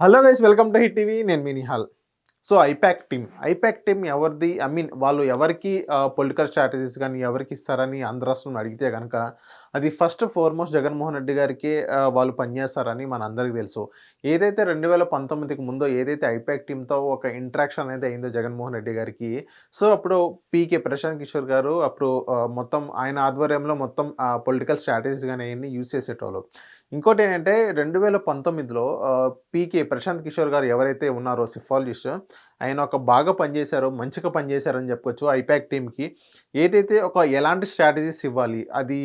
Hello guys welcome to Hit TV. నేను మీ Nihal. So IPAC team. IPAC team ఎవరిది? I mean వాళ్ళు ఎవరికి political strategies కానీ ఎవరికి ఇస్తారని ఆంధ్ర రాష్ట్రంలో అడిగితే కనుక అది ఫస్ట్ ఫార్మోస్ట్ జగన్మోహన్ రెడ్డి గారికి వాళ్ళు పనిచేస్తారని మన అందరికీ తెలుసు. ఏదైతే రెండు వేల పంతొమ్మిదికి ముందో ఏదైతే ఐపాక్ టీంతో ఒక ఇంట్రాక్షన్ అనేది అయిందో జగన్మోహన్ రెడ్డి గారికి సో అప్పుడు పీకే ప్రశాంత్ కిషోర్ గారు అప్పుడు మొత్తం ఆయన ఆధ్వర్యంలో మొత్తం పొలిటికల్ స్ట్రాటజీస్ కానీ అవన్నీ యూజ్ చేసేటోళ్ళు. ఇంకోటి ఏంటంటే రెండు వేల పంతొమ్మిదిలో పీకే ప్రశాంత్ కిషోర్ గారు ఎవరైతే ఉన్నారో సిఫాలజిస్ట్ ఆయన ఒక బాగా పనిచేశారో మంచిగా పనిచేశారని చెప్పొచ్చు ఐపాక్ టీంకి ఏదైతే ఒక ఎలాంటి స్ట్రాటజీస్ ఇవ్వాలి అది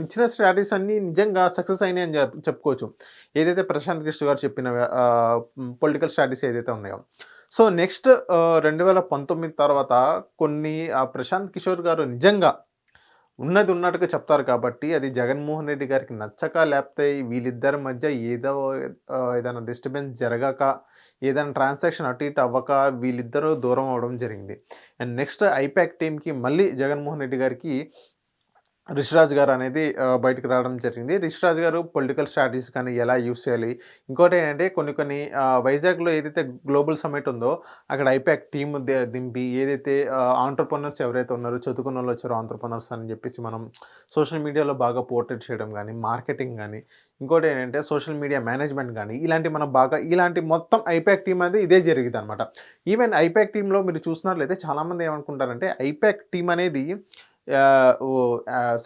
ఇచ్చిన స్ట్రాటజీస్ అన్నీ నిజంగా సక్సెస్ అయినాయి అని చెప్- చెప్పుకోవచ్చు. ఏదైతే ప్రశాంత్ కిషోర్ గారు చెప్పిన పొలిటికల్ స్ట్రాటజీస్ ఏదైతే ఉన్నాయో. సో నెక్స్ట్ రెండు వేల పంతొమ్మిది తర్వాత కొన్ని ఆ, ప్రశాంత్ కిషోర్ గారు నిజంగా ఉన్నది ఉన్నట్టుగా చెప్తారు కాబట్టి అది జగన్మోహన్ రెడ్డి గారికి నచ్చక లేకపోతే వీళ్ళిద్దరి మధ్య ఏదో ఏదైనా డిస్టర్బెన్స్ జరగక ఏదైనా ట్రాన్సాక్షన్ అటు ఇటు అవ్వక వీళ్ళిద్దరూ దూరం అవడం జరిగింది. అండ్ నెక్స్ట్ ఐపాక్ టీంకి మళ్ళీ జగన్మోహన్ రెడ్డి గారికి రిషిరాజ్ గారు అనేది బయటకు రావడం జరిగింది. రిషిరాజ్ గారు పొలిటికల్ స్ట్రాటజీస్ కానీ ఎలా యూస్ చేయాలి? ఇంకోటి ఏంటంటే కొన్ని కొన్ని వైజాగ్లో ఏదైతే గ్లోబల్ సమ్మిట్ ఉందో అక్కడ ఐపాక్ టీమ్ దింపి ఏదైతే ఆంటర్ప్రనర్స్ ఎవరైతే ఉన్నారో చదువుకున్న వాళ్ళు వచ్చారో ఆంటర్ప్రనర్స్ అని చెప్పేసి మనం సోషల్ మీడియాలో బాగా పోర్ట్రేట్ చేయడం కానీ మార్కెటింగ్ కానీ ఇంకోటి ఏంటంటే సోషల్ మీడియా మేనేజ్మెంట్ కానీ ఇలాంటి మనం బాగా ఇలాంటి మొత్తం ఐపాక్ టీమ్ అనేది ఇదే జరిగింది అనమాట ఈవెన్ ఐపాక్ టీంలో మీరు చూసినట్లయితే చాలామంది ఏమనుకుంటారంటే ఐపాక్ టీం అనేది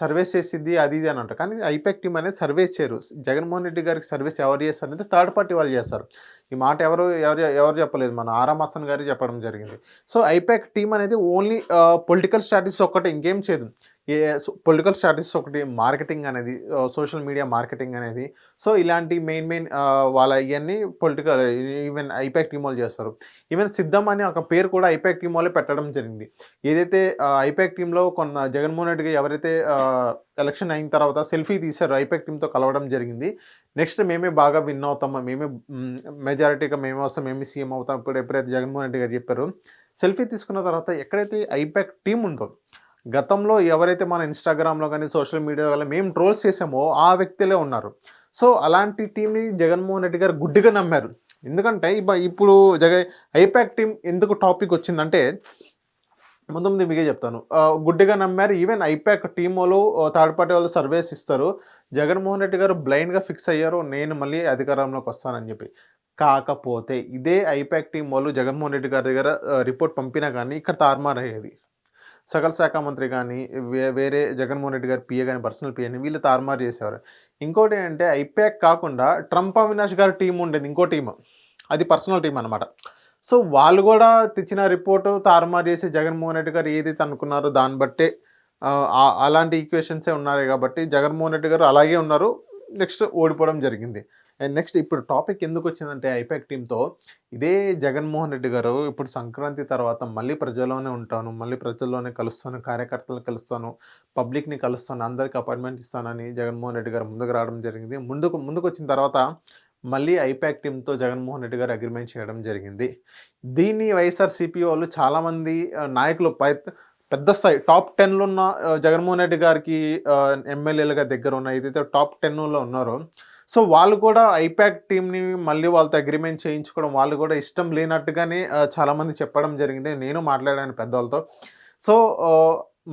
సర్వేస్ చేసింది అది ఇది అని అంటారు. కానీ ఐపాక్ టీం అనేది సర్వేస్ చేయరు. జగన్మోహన్ రెడ్డి గారికి సర్వీస్ ఎవరు చేస్తారు అనేది థర్డ్ పార్టీ వాళ్ళు చేస్తారు. ఈ మాట ఎవరు ఎవరు ఎవరు చెప్పలేదు. మన ఆరామ్ గారి గారు చెప్పడం జరిగింది. సో ఐపాక్ టీం అనేది ఓన్లీ పొలిటికల్ స్ట్రాటజీస్ ఒక్కటే. ఇంకేం చేయదు. ఏ పొలిటికల్ స్ట్రాటజీస్ ఒకటి మార్కెటింగ్ అనేది సోషల్ మీడియా మార్కెటింగ్ అనేది. సో ఇలాంటి మెయిన్ మెయిన్ వాళ్ళ ఇవన్నీ పొలిటికల్ ఈవెన్ ఐపాక్ టీం చేస్తారు. ఈవెన్ సిద్ధం అని ఒక పేరు కూడా ఐపాక్ టీమోలే పెట్టడం జరిగింది. ఏదైతే ఐపాక్ టీంలో కొన్న జగన్మోహన్ రెడ్డి ఎవరైతే ఎలక్షన్ అయిన తర్వాత సెల్ఫీ తీశారు ఐపాక్ టీంతో కలవడం జరిగింది. నెక్స్ట్ మేమే బాగా విన్ అవుతామా మేమే మెజారిటీగా మేమే వస్తాం మేమే సీఎం అవుతాం ఇప్పుడు ఎప్పుడైతే జగన్మోహన్ రెడ్డి గారు చెప్పారు. సెల్ఫీ తీసుకున్న తర్వాత ఎక్కడైతే ఐపాక్ టీం ఉందో గతంలో ఎవరైతే మన ఇన్స్టాగ్రామ్లో కానీ సోషల్ మీడియా వల్ల మేము ట్రోల్స్ చేసామో ఆ వ్యక్తులే ఉన్నారు. సో అలాంటి టీంని జగన్మోహన్ రెడ్డి గారు గుడ్డిగా నమ్మారు. ఎందుకంటే ఇప్పుడు జగ ఐపాక్ టీం ఎందుకు టాపిక్ వచ్చిందంటే ముందు ముందు మీకే చెప్తాను. గుడ్డిగా నమ్మారు. ఈవెన్ ఐపాక్ టీం వాళ్ళు థర్డ్ పార్టీ వాళ్ళు సర్వేస్ ఇస్తారు. జగన్మోహన్ రెడ్డి గారు బ్లైండ్గా ఫిక్స్ అయ్యారు. నేను మళ్ళీ అధికారంలోకి వస్తానని చెప్పి. కాకపోతే ఇదే ఐపాక్ టీం వాళ్ళు జగన్మోహన్ రెడ్డి గారి దగ్గర రిపోర్ట్ పంపినా కానీ ఇక్కడ తారుమారు అయ్యేది సకల శాఖ మంత్రి కానీ వే- వేరే జగన్మోహన్ రెడ్డి గారి పిఏ కానీ పర్సనల్ పిఏ అని వీళ్ళు తారుమారు చేసేవారు. ఇంకోటి ఏంటంటే ఐపాక్ కాకుండా ట్రంప్ అవినాష్ గారి టీం ఉండేది ఇంకో టీం అది పర్సనల్ టీం అనమాట సో వాళ్ళు కూడా తెచ్చిన రిపోర్టు తారుమారు చేసి జగన్మోహన్ రెడ్డి గారు ఏదైతే అనుకున్నారో దాన్ని బట్టే అలాంటి ఈక్వేషన్సే ఉన్నారు కాబట్టి జగన్మోహన్ రెడ్డి గారు అలాగే ఉన్నారు. నెక్స్ట్ ఓడిపోవడం జరిగింది. అండ్ నెక్స్ట్ ఇప్పుడు టాపిక్ ఎందుకు వచ్చిందంటే ఐపాక్ టీంతో ఇదే జగన్మోహన్ రెడ్డి గారు ఇప్పుడు సంక్రాంతి తర్వాత మళ్ళీ ప్రజల్లోనే ఉంటాను మళ్ళీ ప్రజల్లోనే కలుస్తాను కార్యకర్తలను కలుస్తాను పబ్లిక్ని కలుస్తాను అందరికి అపాయింట్మెంట్ ఇస్తానని జగన్మోహన్ రెడ్డి గారు ముందుకు రావడం జరిగింది. ముందుకు ముందుకు వచ్చిన తర్వాత మళ్ళీ ఐపాక్ టీంతో జగన్మోహన్ రెడ్డి గారు అగ్రిమెంట్ చేయడం జరిగింది. దీన్ని వైఎస్ఆర్సీపీ వాళ్ళు చాలామంది నాయకులు పై పెద్ద స్థాయి టాప్ టెన్లో ఉన్న జగన్మోహన్ రెడ్డి గారికి ఎమ్మెల్యేలుగా దగ్గర ఉన్న ఏదైతే టాప్ టెన్లో ఉన్నారో సో వాళ్ళు కూడా ఐపాక్ టీంని మళ్ళీ వాళ్ళతో అగ్రిమెంట్ చేయించుకోవడం వాళ్ళు కూడా ఇష్టం లేనట్టుగానే చాలామంది చెప్పడం జరిగింది. నేను మాట్లాడాను పెద్దవాళ్ళతో. సో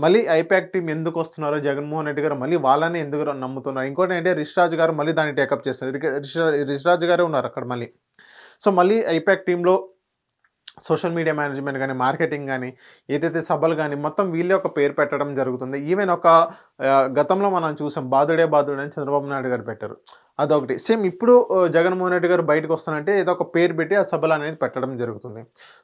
మళ్ళీ ఐపాక్ టీం ఎందుకు వస్తున్నారో జగన్మోహన్ రెడ్డి గారు మళ్ళీ వాళ్ళని ఎందుకు నమ్ముతున్నారు? ఇంకోటి ఏంటంటే రిషిరాజ్ గారు మళ్ళీ దాన్ని టేకప్ చేస్తున్నారు. రిషిరాజ్ గారే ఉన్నారు అక్కడ మళ్ళీ. సో మళ్ళీ ఐపాక్ టీంలో సోషల్ మీడియా మేనేజ్మెంట్ కానీ మార్కెటింగ్ కానీ ఏదైతే సభలు కానీ మొత్తం వీళ్ళే ఒక పేరు పెట్టడం జరుగుతుంది. ఈవెన్ ఒక గతంలో మనం చూసాం బాదుడే బాదుడే అని చంద్రబాబు నాయుడు గారు పెట్టారు. అదొకటి. సేమ్ ఇప్పుడు జగన్మోహన్ రెడ్డి గారు బయటకు వస్తానంటే ఏదో ఒక పేరు పెట్టి ఆ సభలు అనేది పెట్టడం జరుగుతుంది.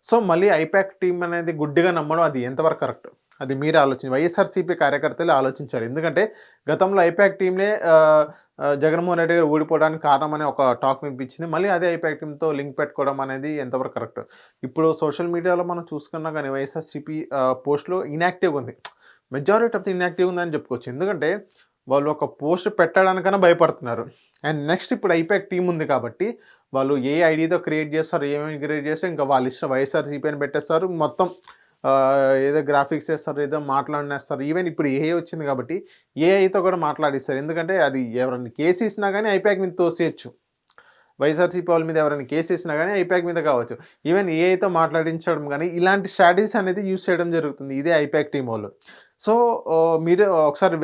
సో మళ్ళీ ఐపాక్ టీం అనేది గుడ్డిగా నమ్మడం అది ఎంతవరకు కరెక్ట్? అది మీరు ఆలోచించి వైఎస్ఆర్సీపీ కార్యకర్తలు ఆలోచించారు ఎందుకంటే గతంలో ఐపాక్ టీంనే జగన్మోహన్ రెడ్డి గారు ఓడిపోవడానికి కారణం అనే ఒక టాక్ వినిపించింది. మళ్ళీ అదే ఐపాక్ టీంతో లింక్ పెట్టుకోవడం అనేది ఎంతవరకు కరెక్ట్? ఇప్పుడు సోషల్ మీడియాలో మనం చూసుకున్నా కానీ వైఎస్ఆర్సీపీ పోస్ట్లో ఇన్యాక్టివ్ ఉంది. మెజారిటీ ఆఫ్ ది ఇన్యాక్టివ్ ఉందని చెప్పుకోవచ్చు. ఎందుకంటే వాళ్ళు ఒక పోస్ట్ పెట్టడానికైనా భయపడుతున్నారు. అండ్ నెక్స్ట్ ఇప్పుడు ఐపాక్ టీం ఉంది కాబట్టి వాళ్ళు ఏ ఐడితో క్రియేట్ చేస్తారు ఏమేమి క్రియేట్ చేస్తారు ఇంకా వాళ్ళు ఇష్టం వైఎస్ఆర్సీపీ అని పెట్టేస్తారు మొత్తం ఏదో గ్రాఫిక్స్ వేస్తారు ఏదో మాట్లాడినేస్తారు. ఈవెన్ ఇప్పుడు ఏ వచ్చింది కాబట్టి ఏఐతో కూడా మాట్లాడిస్తారు. ఎందుకంటే అది ఎవరైనా కేసు ఇచ్చినా కానీ ఐపాక్ మీద తోసేయచ్చు. వైఎస్ఆర్సీపీ వాళ్ళ మీద ఎవరైనా కేసు వేసినా కానీ ఐపాక్ మీద కావచ్చు. ఈవెన్ ఏఐతో మాట్లాడించడం కానీ ఇలాంటి స్ట్రాటజీస్ అనేది యూస్ చేయడం జరుగుతుంది. ఇదే ఐపాక్ టీం వాళ్ళు. సో మీరు ఒకసారి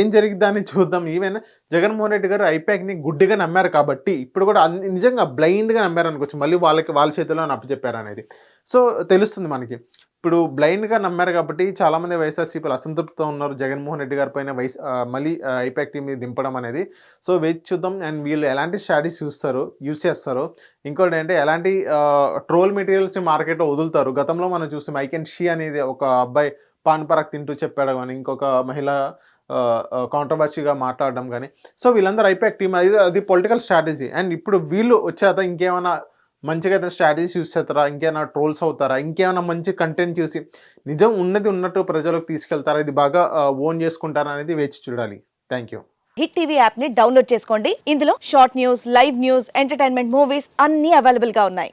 ఏం జరిగిద్దని చూద్దాం. ఈవెన్ జగన్మోహన్ రెడ్డి గారు ఐపాక్ని గుడ్డిగా నమ్మారు కాబట్టి ఇప్పుడు కూడా నిజంగా బ్లైండ్గా నమ్మారు అనుకోవచ్చు. మళ్ళీ వాళ్ళకి వాళ్ళ చేతిలో అప్పచెప్పారు అనేది. సో తెలుస్తుంది మనకి. ఇప్పుడు బ్లైండ్గా నమ్మారు కాబట్టి చాలామంది వైఎస్ఆర్సీపీలు అసంతృప్తితో ఉన్నారు జగన్మోహన్ రెడ్డి గారి పైన వైస్ మళ్ళీ ఐపాక్ టీం మీద దింపడం అనేది. సో వేచి చూద్దాం. అండ్ వీళ్ళు ఎలాంటి స్ట్రాటజీస్ చూస్తారు యూస్ చేస్తారు. ఇంకోటి అంటే ఎలాంటి ట్రోల్ మెటీరియల్స్ మార్కెట్లో వదులుతారు. గతంలో మనం చూస్తే ఐ కెన్ షీ అనేది ఒక అబ్బాయి పాన్ పరాగ్ తింటూ చెప్పాడు కానీ ఇంకొక మహిళ కాంట్రవర్సీగా మాట్లాడడం కానీ. సో వీళ్ళందరూ ఐపాక్ టీం అది అది పొలిటికల్ స్ట్రాటజీ అండ్ ఇప్పుడు వీళ్ళు వచ్చాక ఇంకేమైనా మంచిగా ఏదైనా స్ట్రాటజీస్ యూస్ చేస్తారా? ఇంకేమైనా ట్రోల్స్ అవుతారా? ఇంకేమైనా మంచి కంటెంట్ చూసి నిజం ఉన్నది ఉన్నట్టు ప్రజలకు తీసుకెళ్తారా? ఇది బాగా ఓన్ చేసుకుంటారా అనేది వేచి చూడాలి. థ్యాంక్ యూ హిట్ టీవీ యాప్ని డౌన్లోడ్ చేసుకోండి. ఇందులో short news live news entertainment movies అన్ని అవైలబుల్గా ఉన్నాయి.